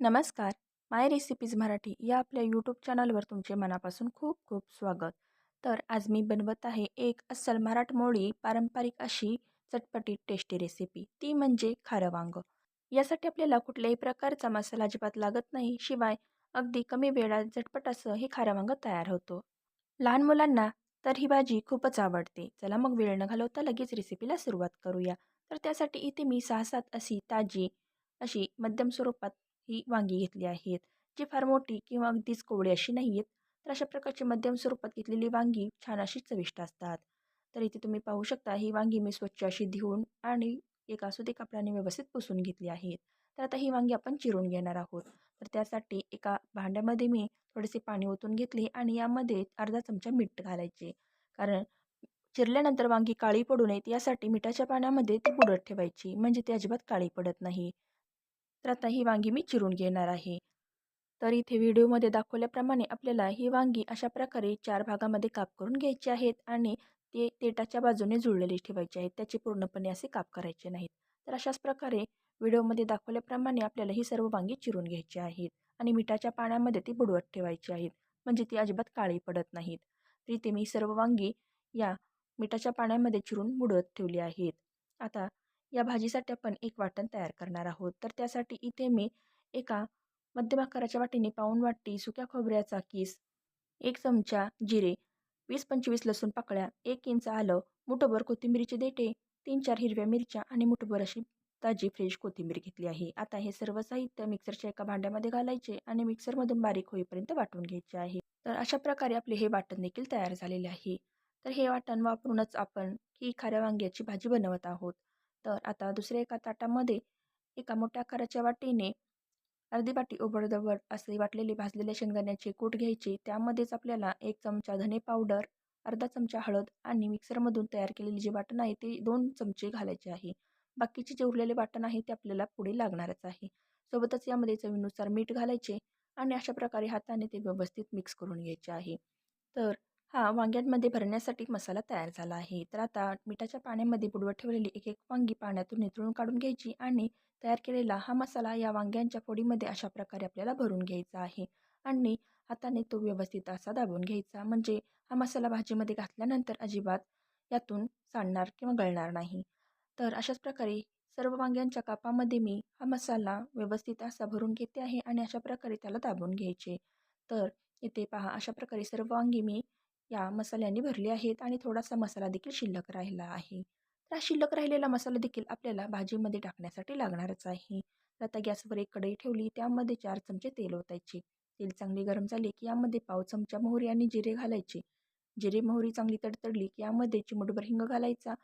नमस्कार. माय रेसिपीज मराठी या आपल्या यूट्यूब चॅनलवर तुमचे मनापासून खूप खूप स्वागत. तर आज मी बनवत आहे एक अस्सल मराठमोळी पारंपरिक अशी चटपटीत टेस्टी रेसिपी ती म्हणजे खारं वांग. यासाठी आपल्याला कुठल्याही प्रकारचा मसाला अजिबात लागत नाही शिवाय अगदी कमी वेळात झटपट असं हे खारं वांग तयार होतो. लहान मुलांना तर ही भाजी खूपच आवडते. चला मग वेळ न घालवता लगेच रेसिपीला सुरुवात करूया. तर त्यासाठी इथे मी सहा सात अशी ताजी अशी मध्यम स्वरूपात ही वांगी घेतली आहेत. जी फार मोठी किंवा अगदीच कोवळी अशी नाही आहेत तर अशा प्रकारची मध्यम स्वरूपात घेतलेली वांगी छान अशी चविष्ट असतात. तर इथे तुम्ही पाहू शकता ही वांगी मी स्वच्छ अशी धुवून आणि एका सुती कपड्याने व्यवस्थित पुसून घेतली आहेत तर आता ही वांगी आपण चिरून घेणार आहोत. तर त्यासाठी एका भांड्यामध्ये मी थोडेसे पाणी ओतून घेतले आणि यामध्ये अर्धा चमचा मीठ घालायचे. कारण चिरल्यानंतर वांगी काळी पडू नयेत यासाठी मिठाच्या पाण्यामध्ये ती बुडत ठेवायची म्हणजे ती अजिबात काळी पडत नाही. तर आता ही वांगी मी चिरून घेणार आहे. तर इथे व्हिडिओमध्ये दाखवल्याप्रमाणे आपल्याला ही वांगी अशा प्रकारे चार भागामध्ये काप करून घ्यायची आहेत आणि ते तेटाच्या बाजूने जुळलेले ठेवायचे आहेत. त्याचे पूर्णपणे असे काप करायचे नाहीत. तर अशाच प्रकारे व्हिडिओमध्ये दाखवल्याप्रमाणे आपल्याला ही सर्व वांगी चिरून घ्यायची आहेत आणि मिठाच्या पाण्यामध्ये ती बुडवत ठेवायची आहेत. म्हणजे ती अजिबात काळी पडत नाहीत. तर इथे मी सर्व वांगी या मिठाच्या पाण्यामध्ये चिरून बुडवत ठेवली आहेत. आता या भाजीसाठी आपण एक वाटण तयार करणार आहोत. तर त्यासाठी इथे मी एका मध्यम आकाराच्या वाटीने पाऊण वाटी सुक्या खोबऱ्याचा किस एक चमचा जिरे वीस पंचवीस लसूण पाकळ्या एक इंच आलं मुठभर कोथिंबीरीचे देठे तीन चार हिरव्या मिरच्या आणि मुठभर अशी ताजी फ्रेश कोथिंबीर घेतली आहे. आता हे सर्व साहित्य मिक्सरच्या एका भांड्यामध्ये घालायचे आणि मिक्सरमधून बारीक होईपर्यंत वाटून घ्यायचे आहे. तर अशा प्रकारे आपले हे वाटण देखील तयार झालेले आहे. तर हे वाटण वापरूनच आपण ही खाऱ्या वांग्याची भाजी बनवत आहोत. तर आता दुसऱ्या एका ताटामध्ये एका मोठ्या आकाराच्या वाटीने अर्धी वाटी ओबडधबड असे वाटलेले भाजलेल्या शेंगदाण्याचे कूट घ्यायचे. त्यामध्येच आपल्याला एक चमचा धने पावडर अर्धा चमचा हळद आणि मिक्सरमधून तयार केलेले जे वाटण आहे ते दोन चमचे घालायचे आहे. बाकीचे जे उरलेले वाटण आहे ते आपल्याला पुढे लागणारच आहे. सोबतच यामध्ये चवीनुसार मीठ घालायचे आणि अशा प्रकारे हाताने ते व्यवस्थित मिक्स करून घ्यायचे आहे. तर हा वांग्यांमध्ये भरण्यासाठी मसाला तयार झाला आहे. तर आता मिठाच्या पाण्यामध्ये बुडवत ठेवलेली एक एक वांगी पाण्यातून नितळून काढून घ्यायची आणि तयार केलेला हा मसाला या वांग्यांच्या फोडीमध्ये अशा प्रकारे आपल्याला भरून घ्यायचा आहे आणि हाताने तो व्यवस्थित असा दाबून घ्यायचा. म्हणजे हा मसाला भाजीमध्ये घातल्यानंतर अजिबात यातून सांडणार किंवा गळणार नाही. तर अशाच प्रकारे सर्व वांग्यांच्या कापामध्ये मी हा मसाला व्यवस्थित असा भरून घेते आहे आणि अशा प्रकारे त्याला दाबून घ्यायचे. तर इथे पहा अशा प्रकारे सर्व वांगी मी या मसाल्याने भरले आहेत आणि थोडासा मसाला देखील शिल्लक राहिला आहे. तर हा शिल्लक राहिलेला मसाला देखील आपल्याला भाजीमध्ये टाकण्यासाठी लागणारच आहे. आता गॅसवर एक कढई ठेवली त्यामध्ये चार चमचे तेल ओतायचे. तेल चांगले गरम झाले की यामध्ये पाव चमचा मोहरी आणि जिरे घालायचे. जिरे मोहरी चांगली तडतडली की यामध्ये चिमुटभर हिंग घालायचा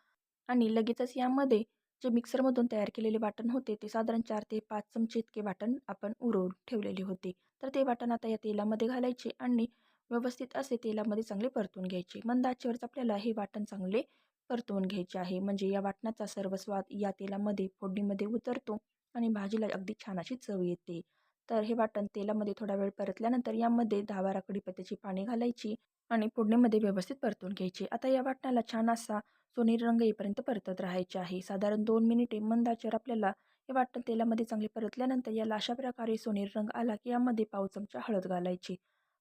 आणि लगेचच यामध्ये जे मिक्सरमधून तयार केलेले वाटण होते ते साधारण चार ते पाच चमचे इतके वाटण आपण उरवून ठेवलेले होते. तर ते वाटण आता या तेलामध्ये घालायचे आणि व्यवस्थित असे तेलामध्ये चांगले परतून घ्यायचे. मंद आचेवरच आपल्याला हे वाटण चांगले परतवून घ्यायचे आहे. म्हणजे या वाटणाचा सर्व स्वाद या तेलामध्ये फोडणीमध्ये उतरतो आणि भाजीला अगदी छान अशी चव येते. तर हे वाटण तेलामध्ये थोडा वेळ परतल्यानंतर यामध्ये दहा बारा कडीपत्त्याची पाणी घालायची आणि फोडणीमध्ये व्यवस्थित परतून घ्यायची. आता या वाटणाला छान असा सोनेरी रंग येईपर्यंत परतत राहायचे आहे. साधारण दोन मिनिटे मंदाच्यावर आपल्याला हे वाटण तेलामध्ये चांगले परतल्यानंतर याला अशा प्रकारे सोनेरी रंग आला की यामध्ये पाव चमचा हळद घालायची.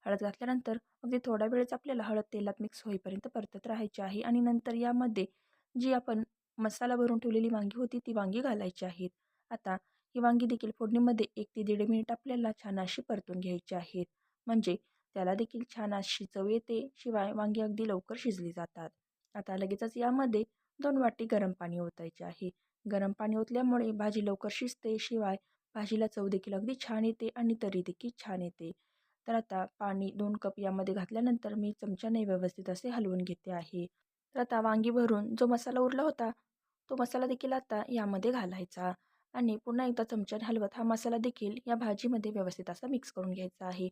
हळद घातल्यानंतर अगदी थोड्या वेळेस आपल्याला हळद तेलात मिक्स होईपर्यंत परतत राहायची आहे आणि नंतर यामध्ये जी आपण मसाला भरून ठेवलेली वांगी होती ती वांगी घालायची आहेत. आता ही वांगी देखील फोडणीमध्ये एक ते दीड मिनिट आपल्याला छान अशी परतून घ्यायची आहेत. म्हणजे त्याला देखील छान अशी चव येते शिवाय वांगी अगदी लवकर शिजली जातात. आता लगेचच यामध्ये दोन वाटी गरम पाणी ओतायचे आहे. गरम पाणी ओतल्यामुळे भाजी लवकर शिजते शिवाय भाजीला चव देखील अगदी छान येते आणि तरी देखील छान येते. तर आता पाणी दोन कप यामध्ये घातल्यानंतर मी चमच्याने व्यवस्थित असे हलवून घेते आहे. तर आता वांगी भरून जो मसाला उरला होता तो मसाला देखील आता यामध्ये घालायचा आणि पुन्हा एकदा चमच्याने हलवत हा मसाला देखील या भाजीमध्ये व्यवस्थित असा मिक्स करून घ्यायचा आहे.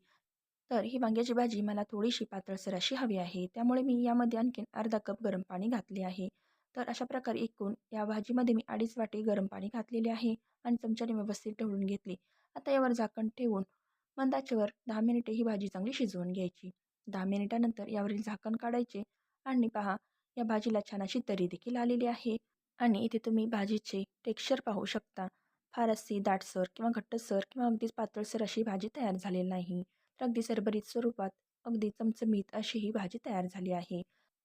तर ही वांग्याची भाजी मला थोडीशी पातळसर अशी हवी आहे त्यामुळे मी यामध्ये आणखीन अर्धा कप गरम पाणी घातले आहे. तर अशा प्रकारे एकूण या भाजीमध्ये मी अडीच वाटी गरम पाणी घातलेले आहे आणि चमच्याने व्यवस्थित ढवळून घेतली. आता यावर झाकण ठेवून मंदाच्यावर दहा मिनिटे ही भाजी चांगली शिजवून घ्यायची. दहा मिनिटानंतर यावरील झाकण काढायचे आणि पहा या भाजीला छान अशी तरी देखील आलेली आहे आणि इथे तुम्ही भाजीचे टेक्स्चर पाहू शकता. फारसी दाटसर किंवा घट्टसर किंवा अगदीच पातळसर अशी भाजी तयार झालेली नाही. तर अगदी सरबरीत स्वरूपात अगदी चमचमीत अशी ही भाजी तयार झाली आहे.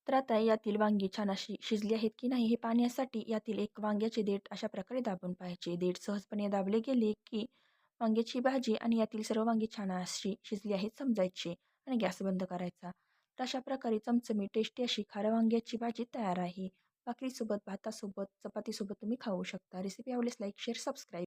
तर आता यातील वांगी छान अशी शिजली आहेत की नाही हे पाहण्यासाठी यातील एक वांग्याचे देठ अशा प्रकारे दाबून पाहायचे. देठ सहजपणे दाबले गेले की वांग्याची भाजी आणि यातील सर्व वांगी छान अशी शिजली आहेत समजायची आणि गॅस बंद करायचा. तर अशा प्रकारे चमचमी टेस्टी अशी खाऱ्या वांग्याची भाजी तयार आहे. भाकरीसोबत भातासोबत चपातीसोबत तुम्ही खाऊ शकता. रेसिपी आवडल्यास लाईक शेअर सबस्क्राईब